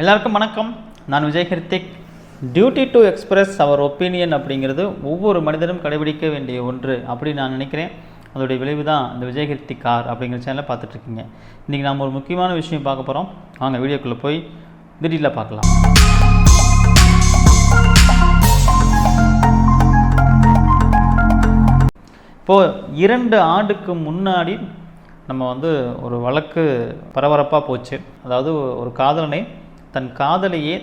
எல்லாருக்கும் வணக்கம். நான் Vijay Hrithik duty to express our opinion அப்படிங்கிறது ஒவ்வொரு மனிதனும் கடைபிடிக்க வேண்டிய ஒன்று அப்படி நான் நினைக்கிறேன். அதோடைய விளைவு தான் இந்த விஜய் ஹிருத்திக் கார் அப்படிங்கிற சேனலில் பார்த்துட்ருக்கீங்க. இன்றைக்கி நாம் ஒரு முக்கியமான விஷயம் பார்க்க போகிறோம் வாங்க வீடியோக்குள்ளே போய் திடீரில் பார்க்கலாம். இப்போது இரண்டு ஆண்டுக்கு முன்னாடி நம்ம வந்து ஒரு வழக்கு பரபரப்பாக போச்சு. அதாவது ஒரு காதலனை தன் காதலியே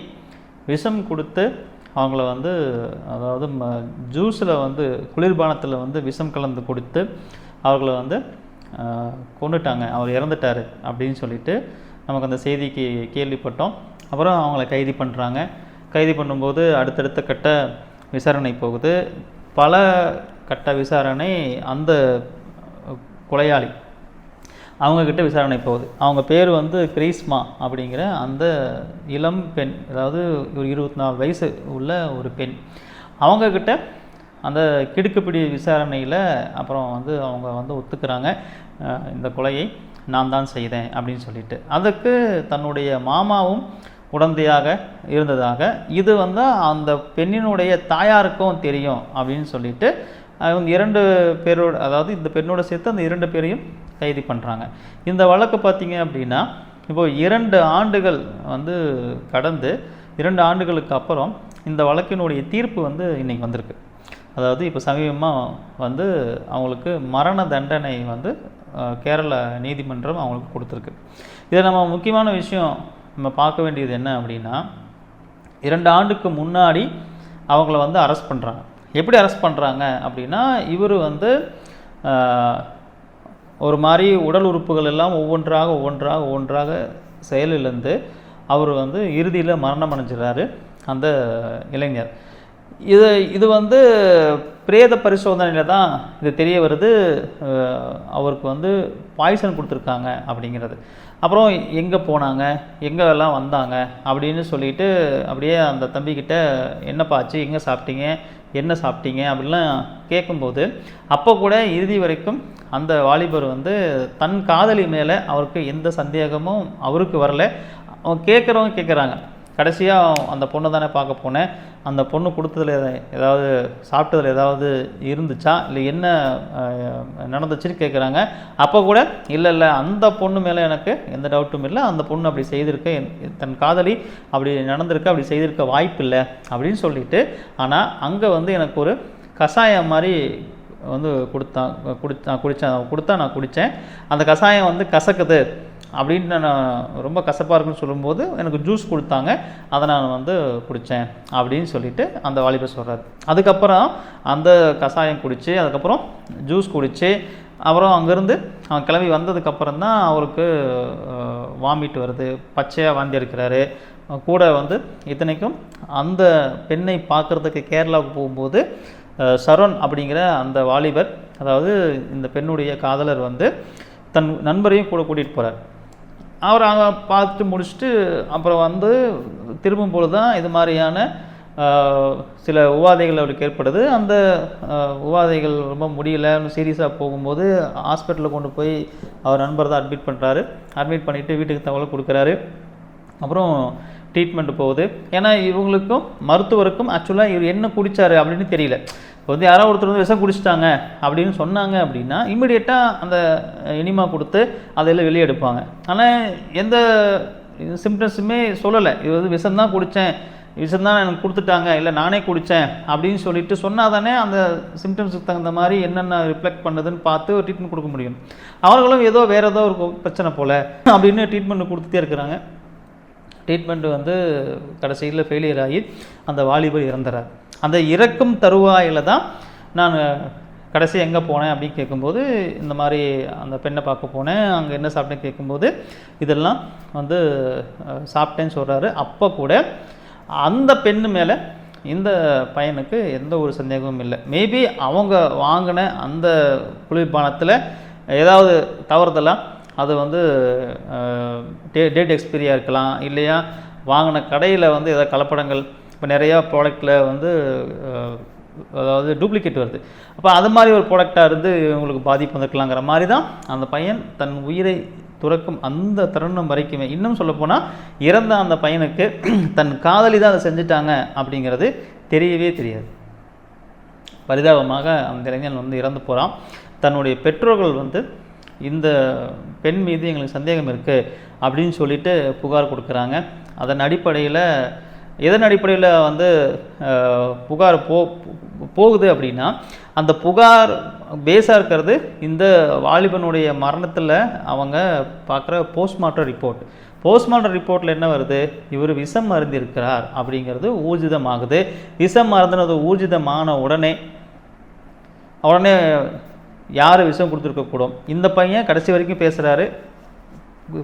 விஷம் கொடுத்து அவங்கள வந்து அதாவது ம ஜூஸில் வந்து குளிர்பானத்தில் வந்து விஷம் கலந்து கொடுத்து அவங்கள வந்து கொண்டுட்டாங்க அவர் இறந்துட்டார் அப்படின்னு சொல்லிட்டு நமக்கு அந்த செய்திக்கு கேள்விப்பட்டோம். அப்புறம் அவங்கள கைது பண்ணுறாங்க கைது பண்ணும்போது அடுத்தடுத்த கட்ட விசாரணை போகுது. பல கட்ட விசாரணை அந்த கொலையாளி அவங்கக்கிட்ட விசாரணை போகுது. அவங்க பேர் வந்து கிரீஸ்மா அப்படிங்கிற அந்த இளம் பெண் அதாவது ஒரு இருபத்தி நாலு வயசு உள்ள ஒரு பெண். அவங்கக்கிட்ட அந்த கிடுக்குப்பிடி விசாரணையில் அப்புறம் வந்து அவங்க வந்து ஒத்துக்கிறாங்க. இந்த கொலையை நான் தான் செய்தேன் அப்படின்னு சொல்லிட்டு. அதுக்கு தன்னுடைய மாமாவும் உடந்தையாக இருந்ததாக இது வந்து அந்த பெண்ணினுடைய தாயாருக்கும் தெரியும் அப்படின்னு சொல்லிட்டு அவங்க இரண்டு பேரோட அதாவது இந்த பெண்ணோட சேர்த்து அந்த இரண்டு பேரையும் கைது பண்ணுறாங்க இந்த வழக்கு பார்த்தீங்க அப்படின்னா இப்போ இரண்டு ஆண்டுகள் வந்து கடந்து இரண்டு ஆண்டுகளுக்கு அப்புறம் இந்த வழக்கினுடைய தீர்ப்பு வந்து இன்றைக்கி வந்திருக்கு. அதாவது இப்போ சமீபமாக வந்து அவங்களுக்கு மரண தண்டனை வந்து கேரள நீதிமன்றம் அவங்களுக்கு கொடுத்துருக்கு. இதை நம்ம முக்கியமான விஷயம் நம்ம பார்க்க வேண்டியது என்ன அப்படின்னா இரண்டு ஆண்டுக்கு முன்னாடி அவங்கள வந்து அரெஸ்ட் பண்ணுறாங்க எப்படி அரெஸ்ட் பண்ணுறாங்க அப்படின்னா இவர் வந்து ஒரு மாதிரி உடல் உறுப்புகள் எல்லாம் ஒவ்வொன்றாக ஒவ்வொன்றாக ஒவ்வொன்றாக செயலிழந்து அவர் வந்து இறுதியில் மரணம் அடைஞ்சிடறாரு அந்த இளைஞர். இது இது வந்து பிரேத பரிசோதனையில் தான் இது தெரிய வருது அவருக்கு வந்து பாய்சன் கொடுத்துருக்காங்க அப்படிங்கிறது. அப்புறம் எங்கே போனாங்க? எங்கே எல்லாம் வந்தாங்க? அப்படின்னு சொல்லிட்டு அப்படியே அந்த தம்பிக்கிட்ட என்னப்பா ஆச்சு? எங்கே சாப்பிட்டீங்க? என்ன சாப்பிட்டீங்க? அப்படிலாம் கேட்கும்போது அப்போ கூட இறுதி வரைக்கும் அந்த வாலிபர் வந்து தன் காதலி மேலே அவருக்கு எந்த சந்தேகமும் அவருக்கு வரல. அவன் கேட்குறவங்க கேட்குறாங்க கடைசியாக அந்த பொண்ணை தானே பார்க்க போனேன். அந்த பொண்ணு கொடுத்ததில் ஏதாவது சாப்பிட்டதில் ஏதாவது இருந்துச்சா? இல்லை என்ன நடந்துச்சுன்னு கேட்குறாங்க அப்போ கூட இல்லை இல்லை அந்த பொண்ணு மேலே எனக்கு எந்த டவுட்டும் இல்லை. அந்த பொண்ணு அப்படி செய்திருக்க என்- தன் காதலி அப்படி நடந்திருக்க அப்படி செய்திருக்க வாய்ப்பில்லை அப்படின்னு சொல்லிட்டு ஆனால் அங்கே வந்து எனக்கு ஒரு கஷாயம் மாதிரி வந்து கொடுத்தான் குடித்தான் குடித்தேன் கொடுத்தா நான் குடித்தேன் அந்த கஷாயம் வந்து கசக்குது. அப்படின்னு நான் ரொம்ப கசப்பாக இருக்குன்னு சொல்லும்போது எனக்கு ஜூஸ் கொடுத்தாங்க. அதை நான் வந்து குடித்தேன் அப்படின்னு சொல்லிட்டு அந்த வாலிபர் சொல்கிறார் அதுக்கப்புறம் அந்த கஷாயம் குடித்து அதுக்கப்புறம் ஜூஸ் குடித்து அப்புறம் அங்கேருந்து அவன் கிளம்பி வந்ததுக்கப்புறம் தான் அவருக்கு வாமிட் வருது. பச்சையாக வாந்தி எடுக்கிறாரு. கூட வந்து இத்தனைக்கும் அந்த பெண்ணை பார்க்குறதுக்கு கேரளாவுக்கு போகும்போது சரண் அப்படிங்கிற அந்த வாலிபர் அதாவது இந்த பெண்ணுடைய காதலர் வந்து தன் நண்பரையும் கூட கூட்டிகிட்டு போகிறார் அவர் அங்கே பார்த்துட்டு முடிச்சுட்டு அப்புறம் வந்து திரும்பும் பொழுது தான் இது மாதிரியான சில உபாதைகள் அவருக்கு ஏற்படுது. அந்த உபாதைகள் ரொம்ப முடியல. சீரியஸாக போகும்போது ஹாஸ்பிட்டலில் கொண்டு போய் அவர் நண்பர் தான் அட்மிட் பண்ணுறாரு அட்மிட் பண்ணிவிட்டு வீட்டுக்கு தகவல் கொடுக்குறாரு. அப்புறம் ட்ரீட்மெண்ட் போகுது. ஏன்னா இவங்களுக்கும் மருத்துவருக்கும் ஆக்சுவலாக இவர் என்ன குடித்தார் அப்படின்னு தெரியல. இப்போ வந்து யாரோ ஒருத்தர் வந்து விஷம் குடிச்சிட்டாங்க அப்படின்னு சொன்னாங்க அப்படின்னா இமிடியேட்டாக அந்த இனிமா கொடுத்து அதெல்லாம் வெளியே எடுப்பாங்க. ஆனால் எந்த சிம்டம்ஸுமே சொல்லலை. இது வந்து விஷம் தான் குடித்தேன் விஷம் தான் எனக்கு கொடுத்துட்டாங்க. இல்லை நானே குடித்தேன் அப்படின்னு சொல்லிட்டு சொன்னால் தானே அந்த சிம்டம்ஸுக்கு தகுந்த மாதிரி என்னென்ன ரிஃப்ளெக்ட் பண்ணுதுன்னு பார்த்து ஒரு ட்ரீட்மெண்ட் கொடுக்க முடியும். அவர்களும் ஏதோ வேறு ஏதோ ஒரு பிரச்சனை போல் அப்படின்னு ட்ரீட்மெண்ட் கொடுத்துட்டே இருக்கிறாங்க. ட்ரீட்மெண்ட் வந்து கடைசியில் ஃபெயிலியர் ஆகி அந்த வாலிபர் இறந்துறார். அந்த இறக்கும் தருவாயில் தான் நான் கடைசி எங்கே போனேன் அப்படின்னு கேட்கும்போது இந்த மாதிரி அந்த பெண்ணை பார்க்க போனேன். அங்கே என்ன சாப்பிட்டேன்னு கேட்கும்போது இதெல்லாம் வந்து சாப்பிட்டேன்னு சொல்கிறாரு அப்போ கூட அந்த பெண்ணு மேலே இந்த பையனுக்கு எந்த ஒரு சந்தேகமும் இல்லை. மேபி அவங்க வாங்கின அந்த குளிர்பானத்தில் ஏதாவது தவறுதலாக அது வந்து டே டேட் எக்ஸ்பீரியாக இருக்கலாம் இல்லையா வாங்கின கடையில் வந்து ஏதாவது கலப்படங்கள் இப்போ நிறையா ப்ராடக்ட்டில் வந்து அதாவது டூப்ளிகேட் வருது. அப்போ அது மாதிரி ஒரு ப்ராடக்டாக இருந்து இவங்களுக்கு பாதிப்பு வந்திருக்கலாங்கிற மாதிரி தான் அந்த பையன் தன் உயிரை துறக்கும் அந்த தருணம் வரைக்குமே. இன்னும் சொல்லப்போனால் இறந்த அந்த பையனுக்கு தன் காதலி தான் அதை செஞ்சுட்டாங்க அப்படிங்கிறது தெரியவே தெரியாது. பரிதாபமாக அந்த இளைஞன் வந்து இறந்து போகிறான் தன்னுடைய பெற்றோர்கள் வந்து இந்த பெண் மீது எங்களுக்கு சந்தேகம் இருக்குது அப்படின்னு சொல்லிட்டு புகார் கொடுக்குறாங்க. அதன் அடிப்படையில் எதன் அடிப்படையில் வந்து புகார் போ போகுது அப்படின்னா அந்த புகார் பேஸாக இருக்கிறது இந்த வாலிபனுடைய மரணத்தில் அவங்க பார்க்குற போஸ்ட்மார்ட்டம் ரிப்போர்ட். போஸ்ட்மார்ட்டம் ரிப்போர்ட்டில் என்ன வருது? இவர் விஷம் மருந்திருக்கிறார் அப்படிங்கிறது ஊர்ஜிதமாகுது. விஷம் மருந்துனது ஊர்ஜிதமான உடனே உடனே யார் விஷம் கொடுத்துருக்கக்கூடும் இந்த பையன் கடைசி வரைக்கும் பேசுகிறாரு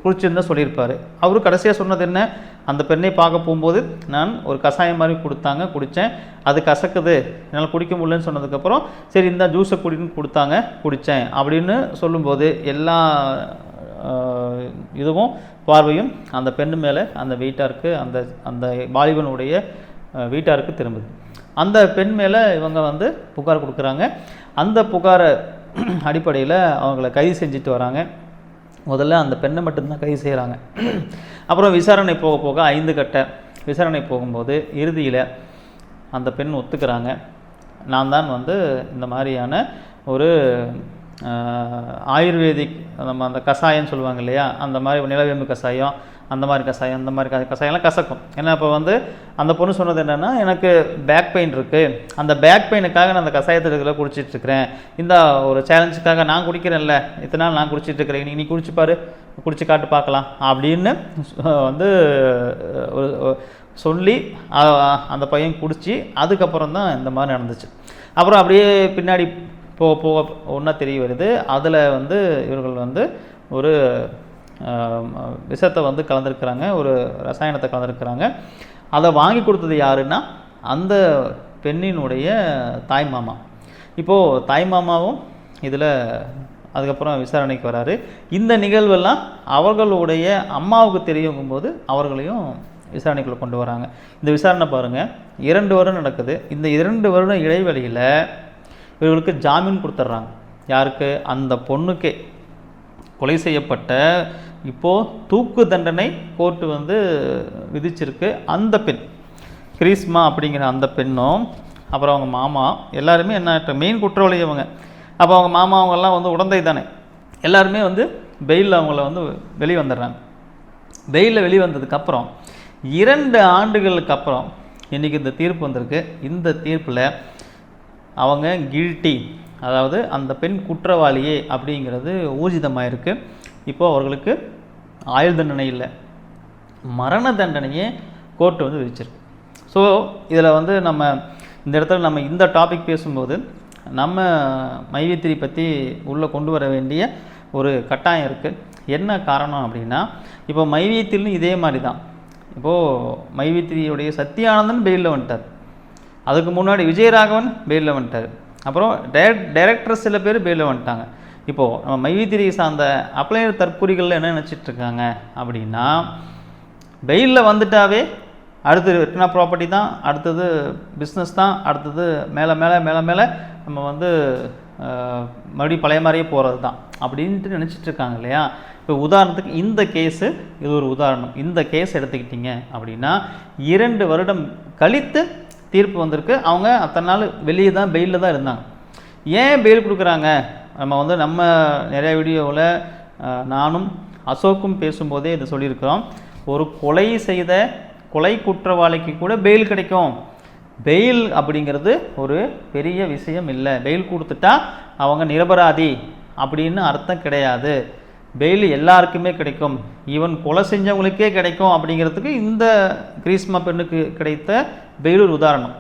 குடிச்சிருந்தா சொல்லியிருப்பார். அவர் கடைசியாக சொன்னது என்ன? அந்த பெண்ணை பார்க்க போகும்போது நான் ஒரு கஷாயம் மாதிரி கொடுத்தாங்க குடித்தேன் அது கசக்குது. என்னால் குடிக்க முடியலன்னு சொன்னதுக்கப்புறம் சரி இந்த ஜூஸை குடின்னு கொடுத்தாங்க குடித்தேன் அப்படின்னு சொல்லும்போது எல்லா இதுவும் பார்வையும் அந்த பெண்ணு மேலே அந்த வீட்டாருக்கு அந்த அந்த வாலிபனுடைய வீட்டாருக்கு திரும்புது. அந்த பெண் மேலே இவங்க வந்து புகார் கொடுக்குறாங்க. அந்த புகாரை அடிப்படையில் அவங்கள கைது செஞ்சுட்டு வராங்க. முதல்ல அந்த பெண்ணை மட்டும்தான் கைது செய்கிறாங்க அப்புறம் விசாரணை போக போக ஐந்து கட்ட விசாரணை போகும்போது இறுதியில் அந்த பெண் ஒத்துக்கிறாங்க. நான் தான் வந்து இந்த மாதிரியான ஒரு ஆயுர்வேதிக் நம்ம அந்த கஷாயம் சொல்லுவாங்க இல்லையா? அந்த மாதிரி நிலவேம்பு கஷாயம் அந்த மாதிரி கஷாயம் அந்த மாதிரி க- கஷாயம்லாம் கசக்கும். ஏன்னா இப்போ வந்து அந்த பொண்ணு சொன்னது என்னென்னா எனக்கு பேக் பெயின் இருக்குது அந்த பேக் பெயினுக்காக நான் அந்த கஷாயத்தை இதில் குடிச்சிட்ருக்கிறேன் இந்த ஒரு சேலஞ்சுக்காக நான் குடிக்கிறேன்ல. இத்தனை நாள் நான் குடிச்சிட்ருக்கிறேன் நீ நீ குடிச்சுப்பாரு குடிச்சு காட்டு பார்க்கலாம். அப்படின்னு வந்து ஒரு சொல்லி அந்த பையன் குடித்து அதுக்கப்புறம் தான் இந்த மாதிரி நடந்துச்சு. அப்புறம் அப்படியே பின்னாடி போக போக ஒன்றா தெரிய வருது. அதில் வந்து இவர்கள் வந்து ஒரு விஷத்தை வந்து கலந்துருக்கிறாங்க ஒரு ரசாயனத்தை கலந்துருக்கிறாங்க. அதை வாங்கி கொடுத்தது யாருன்னா அந்த பெண்ணினுடைய தாய் மாமா. இப்போது தாய் மாமாவும் இதில் அதுக்கப்புறம் விசாரணைக்கு வராரு. இந்த நிகழ்வெல்லாம் அவர்களுடைய அம்மாவுக்கு தெரியுங்கும்போது அவர்களையும் விசாரணைக்குள்ளே கொண்டு வராங்க. இந்த விசாரணை பாருங்கள் இரண்டு வருடம் நடக்குது. இந்த இரண்டு வருடம் இடைவெளியில் இவர்களுக்கு ஜாமீன் கொடுத்துட்றாங்க யாருக்கு? அந்த பொண்ணுக்கே. கொலை செய்யப்பட்ட இப்போது தூக்கு தண்டனை கோர்ட்டு வந்து விதிச்சிருக்கு. அந்த பெண் கிரீஸ்மா அப்படிங்கிற அந்த பெண்ணும் அப்புறம் அவங்க மாமா எல்லாருமே என்ன மெயின் குற்றவாளி அவங்க அப்போ அவங்க மாமா அவங்கெல்லாம் வந்து உடந்தை தானே. எல்லாருமே வந்து பெயிலில் அவங்கள வந்து வெளியே வந்துடுறாங்க பெயிலில் வெளி வந்ததுக்கப்புறம் இரண்டு ஆண்டுகளுக்கு அப்புறம் இன்றைக்கி இந்த தீர்ப்பு வந்திருக்கு. இந்த தீர்ப்பில் அவங்க கில்ட்டி அதாவது அந்த பெண் குற்றவாளியே அப்படிங்கிறது ஊர்ஜிதமாயிருக்கு. இப்போது அவர்களுக்கு ஆயுள் தண்டனை இல்லை. மரண தண்டனையே கோர்ட்டு வந்து விதிச்சிருக்கு. ஸோ இதில் வந்து நம்ம இந்த இடத்துல நம்ம இந்த டாபிக் பேசும்போது நம்ம மைவித்திரி பற்றி உள்ளே கொண்டு வர வேண்டிய ஒரு கட்டாயம் இருக்குது என்ன காரணம் அப்படின்னா இப்போ மைவித்திரிலும் இதே மாதிரி தான் இப்போது மைவித்திரியுடைய சத்தியானந்தன் பெயிலில் வந்துட்டார். அதுக்கு முன்னாடி விஜயராகவன் பெயிலில் வந்துட்டார். அப்புறம் டைரக்ட் டைரக்டர் சில பேர் பெயிலில் வந்துட்டாங்க. இப்போது நம்ம மைவித்திரி சார்ந்த அப்ளையர் தற்கூறிகளில் என்ன நினச்சிட்டு இருக்காங்க அப்படின்னா பெயிலில் வந்துட்டாவே அடுத்தது ரிட்டர்ன் ப்ராப்பர்ட்டி தான் அடுத்தது பிஸ்னஸ் தான் அடுத்தது மேலே மேலே மேலே மேலே நம்ம வந்து மறுபடியும் பழைய மாதிரியே போகிறது தான் அப்படின்ட்டு நினச்சிட்டு இருக்காங்க இல்லையா? இப்போ உதாரணத்துக்கு இந்த கேஸு இது ஒரு உதாரணம். இந்த கேஸ் எடுத்துக்கிட்டிங்க அப்படின்னா இரண்டு வருடம் கழித்து தீர்ப்பு வந்திருக்கு. அவங்க அத்தனை நாள் வெளியே தான் பெயிலில் தான் இருந்தாங்க. ஏன் பெயில் கொடுக்குறாங்க? நம்ம வந்து நம்ம நிறைய வீடியோவில் நானும் அசோக்கும் பேசும்போதே இதை சொல்லியிருக்கிறோம். ஒரு கொலை செய்த கொலை குற்றவாளிக்கு கூட பெயில் கிடைக்கும். பெயில் அப்படிங்கிறது ஒரு பெரிய விஷயம் இல்லை. பெயில் கொடுத்துட்டா அவங்க நிரபராதி அப்படின்னு அர்த்தம் கிடையாது. பெயில் எல்லாருக்குமே கிடைக்கும். ஈவன் கொலை செஞ்சவங்களுக்கே கிடைக்கும் அப்படிங்கிறதுக்கு இந்த கிரீஸ்மா பெண்ணுக்கு கிடைத்த பெயில் ஒரு உதாரணம்.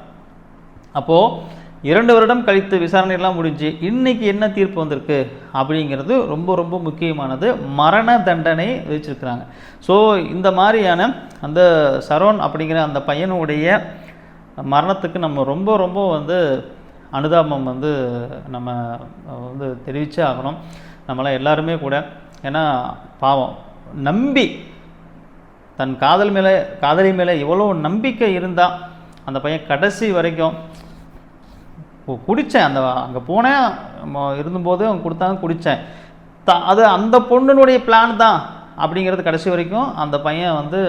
அப்போது இரண்டு வருடம் கழித்து விசாரணை எல்லாம் முடிஞ்சு இன்றைக்கி என்ன தீர்ப்பு வந்திருக்கு? அப்படிங்கிறது ரொம்ப ரொம்ப முக்கியமானது. மரண தண்டனை விதிச்சிருக்கிறாங்க. ஸோ இந்த மாதிரியான அந்த சரோன் அப்படிங்கிற அந்த பையனுடைய மரணத்துக்கு நம்ம ரொம்ப ரொம்ப வந்து அனுதாபம் வந்து நம்ம வந்து தெரிவித்தே ஆகணும். நம்மளாம் எல்லாருமே கூட. ஏன்னா பாவம். நம்பி தன் காதல் மேலே காதலி மேலே எவ்வளோ நம்பிக்கை இருந்தால் அந்த பையன் கடைசி வரைக்கும் குடித்தேன் அந்த அங்கே போனேன். இருந்தபோது அவங்க கொடுத்தாங்க குடித்தேன் த அது அந்த பொண்ணுனுடைய பிளான் தான். அப்படிங்கிறது கடைசி வரைக்கும் அந்த பையன் வந்து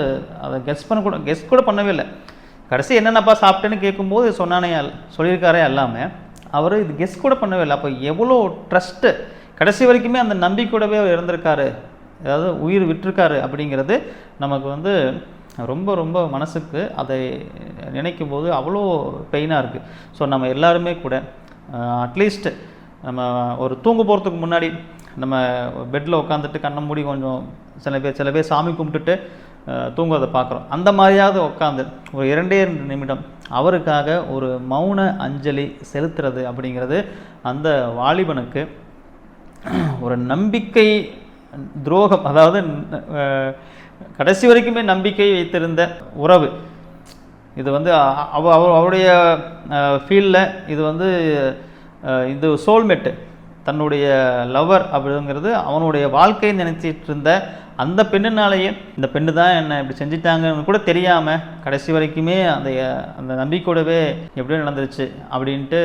அதை கெஸ் பண்ண கூட கெஸ் கூட பண்ணவே இல்லை. கடைசி என்னென்னப்பா சாப்பிட்டேன்னு கேட்கும்போது சொன்னானே சொல்லியிருக்காரே எல்லாமே அவர் இது கெஸ் கூட பண்ணவே இல்லை. அப்போ எவ்வளோ ட்ரஸ்ட்டு கடைசி வரைக்குமே அந்த நம்பிக்கையோடவே அவர் இருந்திருக்காரு அதாவது உயிர் விட்டுருக்காரு அப்படிங்கிறது நமக்கு வந்து ரொம்ப ரொம்ப மனசுக்கு அதை நினைக்கும் போது அவ்வளோ பெயினாக இருக்குது ஸோ நம்ம எல்லாருமே கூட அட்லீஸ்ட் நம்ம ஒரு தூங்க போகிறதுக்கு முன்னாடி நம்ம பெட்டில் உட்காந்துட்டு கண்ணை மூடி கொஞ்சம் சில பேர் சில பேர் சாமி கும்பிட்டுட்டு தூங்குவதை பார்க்குறோம். அந்த மாதிரியாவது உட்காந்து ஒரு இரண்டே ரெண்டு நிமிடம் அவருக்காக ஒரு மௌன அஞ்சலி செலுத்துறது அப்படிங்கிறது அந்த வாலிபனுக்கு ஒரு நம்பிக்கை துரோகம் அதாவது கடைசி வரைக்குமே நம்பிக்கை வைத்திருந்த உறவு. இது வந்து அவ அவருடைய ஃபீல்டில் இது வந்து இது சோல்மெட்டு தன்னுடைய லவர் அப்படிங்கிறது அவனுடைய வாழ்க்கையை நினைச்சிட்டு இருந்த அந்த பெண்ணுனாலேயே இந்த பெண்ணு தான் என்ன இப்படி செஞ்சிட்டாங்கன்னு கூட தெரியாமல் கடைசி வரைக்குமே அந்த அந்த நம்பிக்கையோடவே எப்படியோ நடந்துருச்சு அப்படின்ட்டு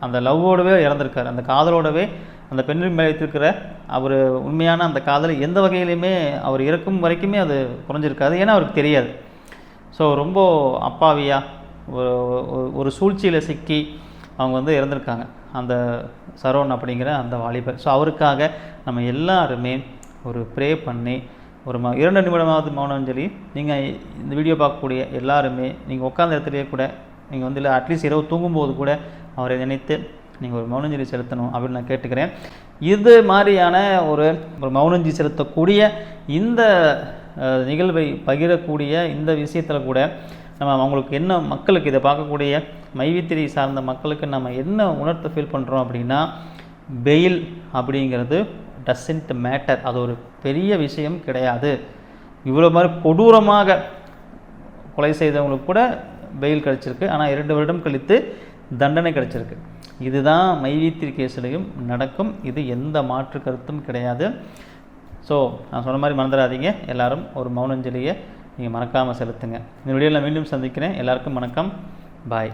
அந்த லவ்வோடவே இறந்துருக்காரு. அந்த காதலோடவே அந்த பெண்ணின் மேலே வைத்திருக்கிற அவர் உண்மையான அந்த காதல் எந்த வகையிலையுமே அவர் இறக்கும் வரைக்குமே அது குறைஞ்சிருக்காது. ஏன்னா அவருக்கு தெரியாது. ஸோ ரொம்ப அப்பாவியாக ஒரு ஒரு- ஒரு சூழ்ச்சியில் சிக்கி அவங்க வந்து இறந்துருக்காங்க. அந்த சரோன் அப்படிங்கிற அந்த வாலிபர். ஸோ அவருக்காக நம்ம எல்லாருமே ஒரு ப்ரே பண்ணி ஒரு ம இரண்டு நிமிடமாவது மௌனம் சொல்லி நீங்கள் இந்த வீடியோ பார்க்கக்கூடிய எல்லாருமே நீங்கள் உட்காந்த இடத்துலையே கூட நீங்கள் வந்து இல்லை அட்லீஸ்ட் இரவு தூங்கும்போது கூட அவரை நினைத்து நீங்கள் ஒரு மௌனஞ்சலி செலுத்தணும் அப்படின்னு நான் கேட்டுக்கிறேன். இது மாதிரியான ஒரு ஒரு மௌனஞ்சி செலுத்தக்கூடிய இந்த நிகழ்வை பகிரக்கூடிய இந்த விஷயத்தில் கூட நம்ம அவங்களுக்கு என்ன மக்களுக்கு இதை பார்க்கக்கூடிய மைவித்திரி சார்ந்த மக்களுக்கு நம்ம என்ன உணர்த்த ஃபீல் பண்ணுறோம் அப்படின்னா பெயில் அப்படிங்கிறது டசன்ட் மேட்டர் அது ஒரு பெரிய விஷயம் கிடையாது. இவ்வளோ மாதிரி கொடூரமாக கொலை செய்தவங்களுக்கு கூட பெயில் கிடச்சிருக்கு. ஆனால் இரண்டு வருடம் கழித்து தண்டனை கிடச்சிருக்கு. இதுதான் மைவீத்திரி கேஸ்லையும் நடக்கும். இது எந்த மாற்று கருத்தும் கிடையாது. ஸோ நான் சொன்ன மாதிரி மறந்துடாதீங்க. எல்லாரும் ஒரு மௌனஞ்சலியை நீங்கள் மறக்காமல் செலுத்துங்க. இந்த வீடியோவில் மீண்டும் சந்திக்கிறேன். எல்லாருக்கும் வணக்கம். பாய்